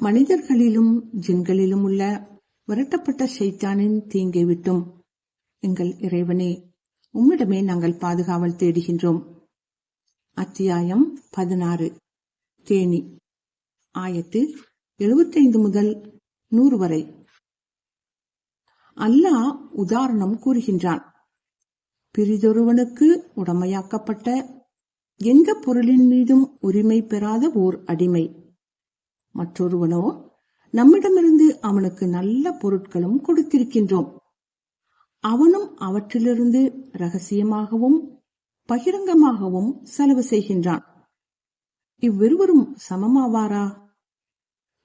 மனிதர்களிலும் ஜின்களிலும் உள்ள விரட்டப்பட்ட ஷைத்தானின் தீங்கை விட்டும். எங்கள் இறைவனே உம்மிடமே நாங்கள் பாதுகாவல் தேடுகின்றோம். அத்தியாயம் பதினாறு. தேனி. ஆயத்து எழுபத்தைந்து முதல் நூறு வரை. அல்லாஹ் உதாரணம் கூறுகின்றான். பிரிதொருவனுக்கு உடமையாக்கப்பட்ட எந்த பொருளின் மீதும் உரிமை பெறாத ஓர் அடிமை. மற்றொருவனோ நம்மிடமிருந்து அவனுக்கு நல்ல பொருட்களும் கொடுத்திருக்கின்றோம். அவனும் அவற்றிலிருந்து ரகசியமாகவும் பகிரங்கமாகவும் செலவு செய்கின்றான். இவ்விருவரும் சமமாவாரா?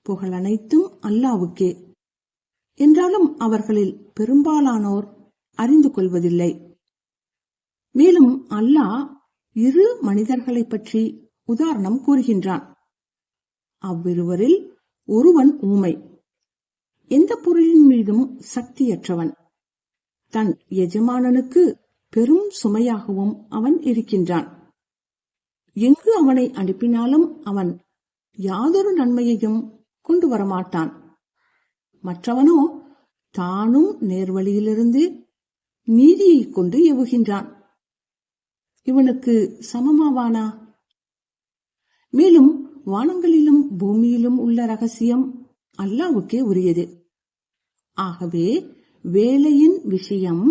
புகழ் அனைத்தும் அல்லாவுக்கே. என்றாலும் அவர்களில் பெரும்பாலானோர் அறிந்து கொள்வதில்லை. மேலும் அல்லாஹ் இரு மனிதர்களைப் பற்றி உதாரணம் கூறுகின்றான். அவ்விருவரில் ஒருவன் ஊமை. எந்த பொருளின் மீதும் சக்தியற்றவன். தன் எஜமானனுக்கு பெரும் சுமையாகவும் அவன் இருக்கின்றான். எங்கு அவனை அனுப்பினாலும் அவன் யாதொரு நன்மையையும் கொண்டு வரமாட்டான். மற்றவனோ தானும் நேர்வழியிலிருந்து நீதியை கொண்டு எவுகின்றான் இவனுக்கு சமமாவானா? மேலும் வானங்களிலும் பூமியிலும் உள்ள ரகசியம் அல்லாவுக்கே உரியது. ஆகவே வேலையின் விஷயம்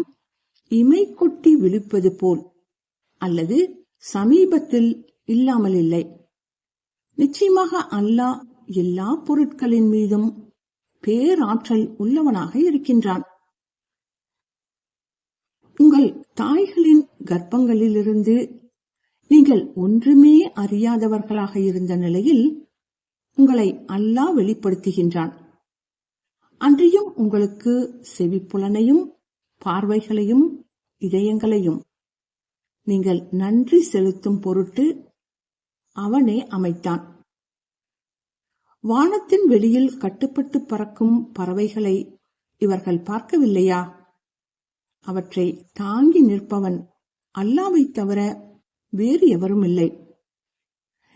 இமை கொட்டி விழிப்பது போல் அல்லது சமீபத்தில் இல்லாமல் இல்லை. நிச்சயமாக அல்லாஹ் எல்லா பொருட்களின் மீதும் பேராற்றல் உள்ளவனாக இருக்கின்றான். உங்கள் தாய்களின் கர்ப்பங்களிலிருந்து நீங்கள் ஒன்றுமே அறியாதவர்களாக இருந்த நிலையில் உங்களை அல்லாஹ் வெளிப்படுத்துகின்றான். அன்றியும் உங்களுக்கு செவிப்புலனையும் பார்வைகளையும் இதயங்களையும் நீங்கள் நன்றி செலுத்தும் பொருட்டு அவனே அமைத்தான். வானத்தின் வெளியில் கட்டுப்பட்டு பறக்கும் பறவைகளை இவர்கள் பார்க்கவில்லையா? அவற்றை தாங்கி நிற்பவன் அல்லாவை தவிர வேறு எவரும் இல்லை.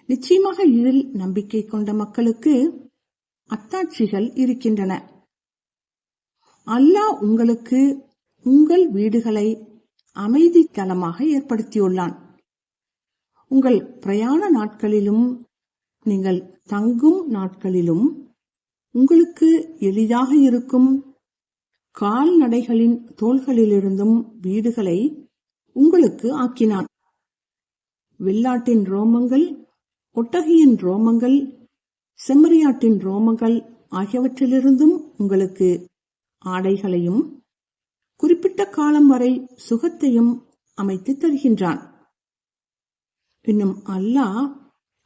நிச்சயமாக இழில் நம்பிக்கை கொண்ட மக்களுக்கு அத்தாட்சிகள் இருக்கின்றன. அல்லாஹ் உங்களுக்கு உங்கள் வீடுகளை அமைதி தலமாக ஏற்படுத்தியுள்ளான். உங்கள் பிரயாண நாட்களிலும் நீங்கள் தங்கும் நாட்களிலும் உங்களுக்கு எளிதாக இருக்கும் கால்நடைகளின் தோள்களிலிருந்தும் வீடுகளை உங்களுக்கு ஆக்கினான். வெள்ளாட்டின் ரோமங்கள் ஒட்டகையின் ரோமங்கள் செம்மறியாட்டின் ரோமங்கள் ஆகியவற்றிலிருந்தும் உங்களுக்கு ஆடைகளையும் குறிப்பிட்ட காலம் வரை சுகத்தையும் அமைத்து தருகின்றான். இன்னும் அல்லாஹ்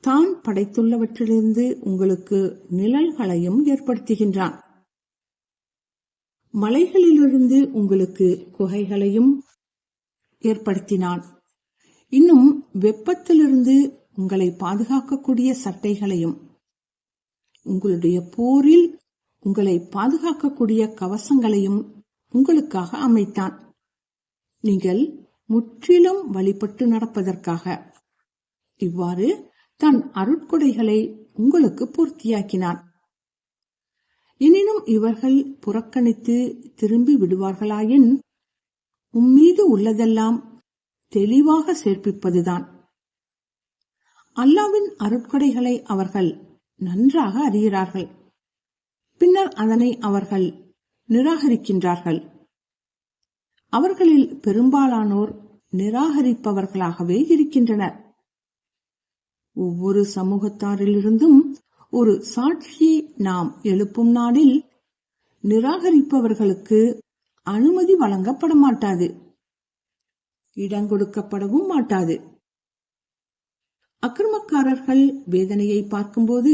தான் படைத்துள்ளவற்றிலிருந்து உங்களுக்கு நிழல்களையும் ஏற்படுத்துகின்றான். மலைகளிலிருந்து உங்களுக்கு குகைகளையும் ஏற்படுத்தினான். இன்னும் வெப்பத்திலிருந்து உங்களை பாதுகாக்கக்கூடிய சட்டைகளையும் உங்களுடைய போரில் உங்களை பாதுகாக்கக்கூடிய கவசங்களையும் உங்களுக்காக அமைத்தான். நீங்கள் முற்றிலும் வழிபட்டு நடப்பதற்காக. இவ்வாறு தன் அருட்கொடைகளை உங்களுக்கு பூர்த்தியாக்கினான். எனினும் இவர்கள் புறக்கணித்து திரும்பி விடுவார்களாயின் உம்மீது உள்ளதெல்லாம் தெளிவாக சேர்ப்பிப்பதுதான். அல்லாவின் அருட்கொடைகளை அவர்கள் நன்றாக அறிகிறார்கள். பின்னர் அதனை அவர்கள் நிராகரிக்கின்றார்கள். அவர்களில் பெரும்பாலானோர் நிராகரிப்பவர்களாகவே இருக்கின்றனர். ஒவ்வொரு சமூகத்தாரிலிருந்தும் ஒரு சாட்சியை நாம் எழுப்பும் நாளில் நிராகரிப்பவர்களுக்கு அனுமதி வழங்கப்பட மாட்டாது இடங்கொடுக்கப்படவும் மாட்டாது. அக்கிரமக்காரர்கள் வேதனையை பார்க்கும்போது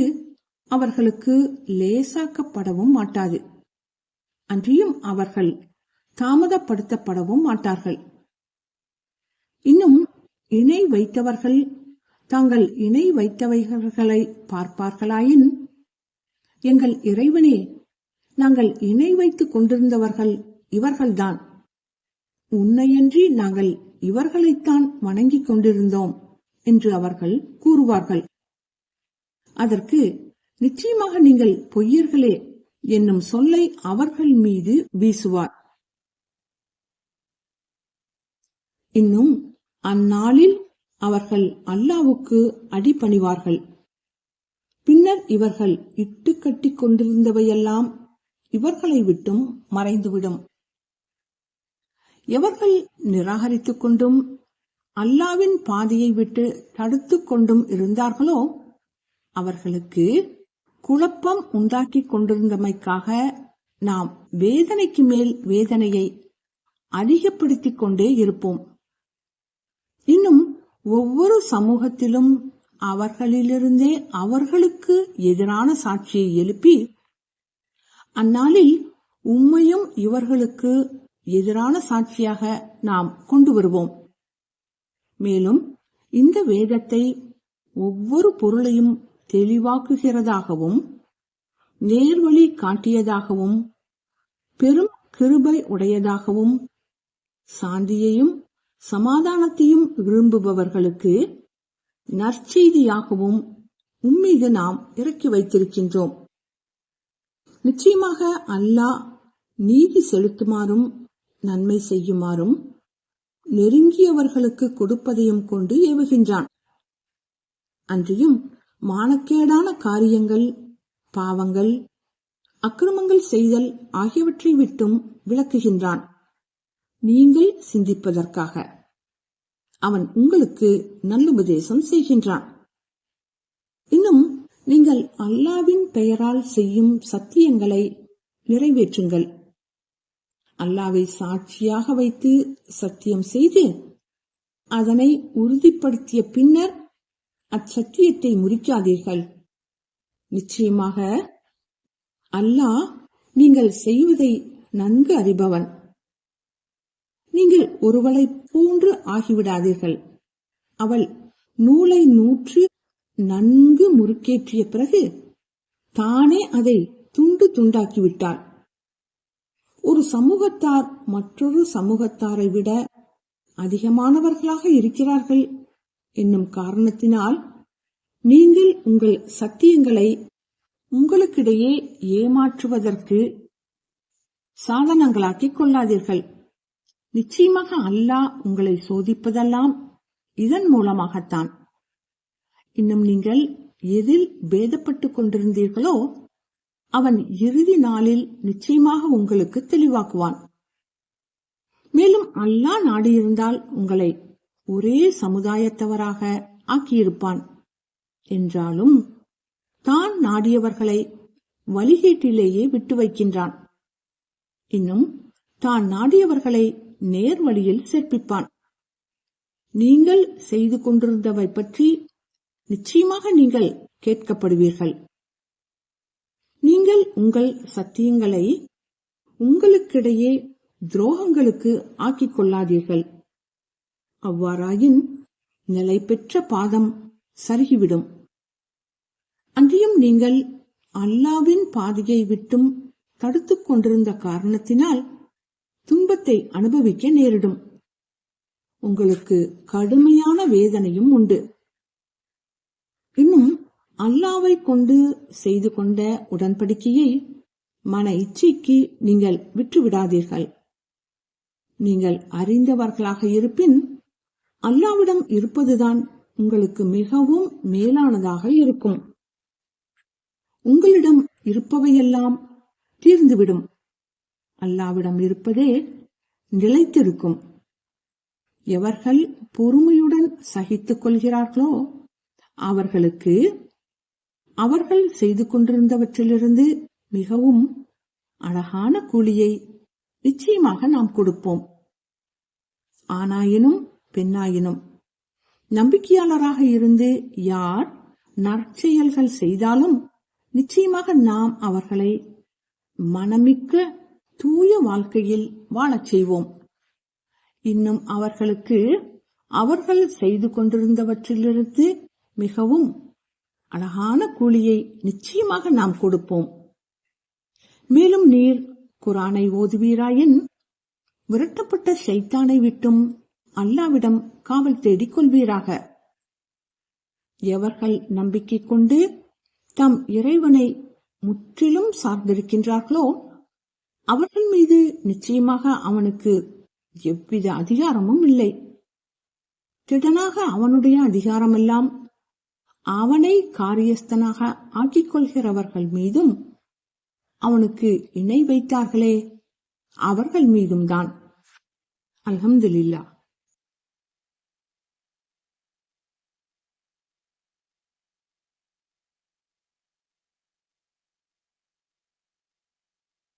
அவர்களுக்கு லேசாக்கப்படவும் மாட்டாது. அன்றியும் அவர்கள் தாமதப்படுத்தப்படவும் மாட்டார்கள். இன்னும் இணை வைத்தவர்கள் தாங்கள் இணை வைத்தவைகளை பார்ப்பார்களாயின் எங்கள் இறைவனே நாங்கள் இணை வைத்துக் கொண்டிருந்தவர்கள் இவர்கள்தான். உன்னையன்றி நாங்கள் இவர்களைத்தான் வணங்கிக் கொண்டிருந்தோம் என்று அவர்கள் கூறுவார்கள். அதற்கு நிச்சயமாக நீங்கள் பொய்யர்களே என்னும் சொல்லை அவர்கள் மீது வீசுவார். இன்னும் அந்நாளில் அவர்கள் அல்லாவுக்கு அடிபணிவார்கள். பின்னர் இவர்கள் இட்டு கட்டிக் கொண்டிருந்தவையெல்லாம் இவர்களை விட்டும் மறைந்துவிடும். எவர்கள் நிராகரித்துக் கொண்டும் அல்லாவின் பாதையை விட்டு தடுத்து கொண்டும் இருந்தார்களோ அவர்களுக்கு குழப்பம் உண்டாக்கி கொண்டிருந்தமைக்காக நாம் வேதனைக்கு மேல் வேதனையை அதிகப்படுத்திக் கொண்டே இருப்போம். இன்னும் ஒவ்வொரு சமூகத்திலும் அவர்களிலிருந்தே அவர்களுக்கு எதிரான சாட்சியை எழுப்பி அந்நாளில் உண்மையும் இவர்களுக்கு எதிரான சாட்சியாக நாம் கொண்டு வருவோம். மேலும் இந்த வேதத்தை ஒவ்வொரு பொருளையும் தெளிவாக்குகிறதாகவும் நேர்வழி காட்டியதாகவும் பெரும் கிருபை உடையதாகவும் சாந்தியையும் சமாதானத்தையும் விரும்புபவர்களுக்கு நற்செய்தியாகவும் உம்மீது நாம் இறக்கி வைத்திருக்கின்றோம். நிச்சயமாக அல்லாஹ் நீதி செலுத்துமாறும் நன்மை செய்யுமாறும் நெருங்கியவர்களுக்கு கொடுப்பதையும் கொண்டு ஏவுகின்றான். அன்றியும் மானக்கேடான காரியங்கள் பாவங்கள் அக்கிரமங்கள் செய்தல் ஆகியவற்றை விட்டும் விளக்குகின்றான். நீங்கள் சிந்திப்பதற்காக. அவன் உங்களுக்கு நல்லுபதேசம் செய்கின்றான். இன்னும் நீங்கள் அல்லாவின் பெயரால் செய்யும் சத்தியங்களை நிறைவேற்றுங்கள். அல்லாவை சாட்சியாக வைத்து சத்தியம் செய்து அதனை உறுதிப்படுத்திய பின்னர் அச்சத்தியத்தை முறிக்காதீர்கள். நிச்சயமாக அல்லாஹ் நீங்கள் செய்வதை நன்கு அறிபவன். நீங்கள் ஒருவளை போன்று ஆகிவிடாதீர்கள். அவள் நூலை நூற்று நன்கு முறுக்கேற்றிய பிறகு தானே அதை துண்டு துண்டாக்கிவிட்டாள். ஒரு சமூகத்தார் மற்றொரு சமூகத்தாரை விட அதிகமானவர்களாக இருக்கிறார்கள் என்னும் காரணத்தினால் நீங்கள் உங்கள் சத்தியங்களை உங்களுக்கிடையே ஏமாற்றுவதற்கு சாதனங்களாக்கிக் கொள்ளாதீர்கள். நிச்சயமாக அல்லாஹ் உங்களை சோதிப்பதெல்லாம் இதன் மூலமாகத்தான். இன்னும் நீங்கள் எதில் பேதப்பட்டுக் கொண்டிருந்தீர்களோ அவன் இறுதி நாளில் நிச்சயமாக உங்களுக்கு தெளிவாக்குவான். மேலும் அல்லாஹ் நாடியிருந்தால் உங்களை ஒரே சமுதாயத்தவராக ஆக்கியிருப்பான். என்றாலும் தான் நாடியவர்களை வழிகேட்டிலேயே விட்டு வைக்கின்றான். இன்னும் தான் நாடியவர்களை நேர் வழியில் சேர்ப்பிப்பான். நீங்கள் செய்து கொண்டிருந்தவை பற்றி நிச்சயமாக நீங்கள் கேட்கப்படுவீர்கள். நீங்கள் உங்கள் சத்தியங்களை உங்களுக்கிடையே துரோகங்களுக்கு ஆக்கிக் கொள்ளாதீர்கள். அவ்வாறாயின் நிலை பெற்ற பாதம் சருகிவிடும். அன்றியும் நீங்கள் அல்லாவின் பாதையை விட்டும் தடுத்துக் கொண்டிருந்த காரணத்தினால் துன்பத்தை அனுபவிக்க நேரிடும். உங்களுக்கு கடுமையான வேதனையும் உண்டு. இன்னும் அல்லாவை கொண்டு செய்து கொண்ட உடன்படிக்கையை மன இச்சைக்கு நீங்கள் விட்டுவிடாதீர்கள். நீங்கள் அறிந்தவர்களாக இருப்பின் அல்லாவிடம் இருப்பதுதான் உங்களுக்கு மிகவும் மேலானதாக இருக்கும். உங்களிடம் இருப்பவையெல்லாம் தீர்ந்துவிடும். அல்லாவிடம் இருப்பதே நிலைத்திருக்கும். எவர்கள் பொறுமையுடன் சகித்துக் கொள்கிறார்களோ அவர்களுக்கு அவர்கள் செய்து கொண்டிருந்தவற்றிலிருந்து மிகவும் அழகான கூலியை நிச்சயமாக நாம் கொடுப்போம். ஆனாயினும் பெண்ணாயினும். நம்பிக்கையாளராக இருந்து யார் நற்செயல்கள் செய்தாலும் நிச்சயமாக நாம் அவர்களை மனமிக்க தூய வாழ்க்கையில் வாழச் செய்வோம். இன்னும் அவர்களுக்கு அவர்கள் செய்து கொண்டிருந்தவற்றிலிருந்து மிகவும் அழகான கூலியை நிச்சயமாக நாம் கொடுப்போம். மேலும் நீர் குரானை ஓதுவீராயின் விரட்டப்பட்ட சைத்தானை விட்டும் அல்லாவிடம் காவல் தேடிக் கொள்வீராக. எவர்கள் நம்பிக்கை கொண்டு தம் இறைவனை முற்றிலும் சார்ந்திருக்கின்றார்களோ அவர்கள் மீது நிச்சயமாக அவனுக்கு எவ்வித அதிகாரமும் இல்லை. திடனாக அவனுடைய அதிகாரமெல்லாம் அவனை காரியஸ்தனாக ஆக்கிக் கொள்கிறவர்கள் மீதும் அவனுக்கு இணை வைத்தார்களே அவர்கள் மீதும் தான் அலமதுல்லா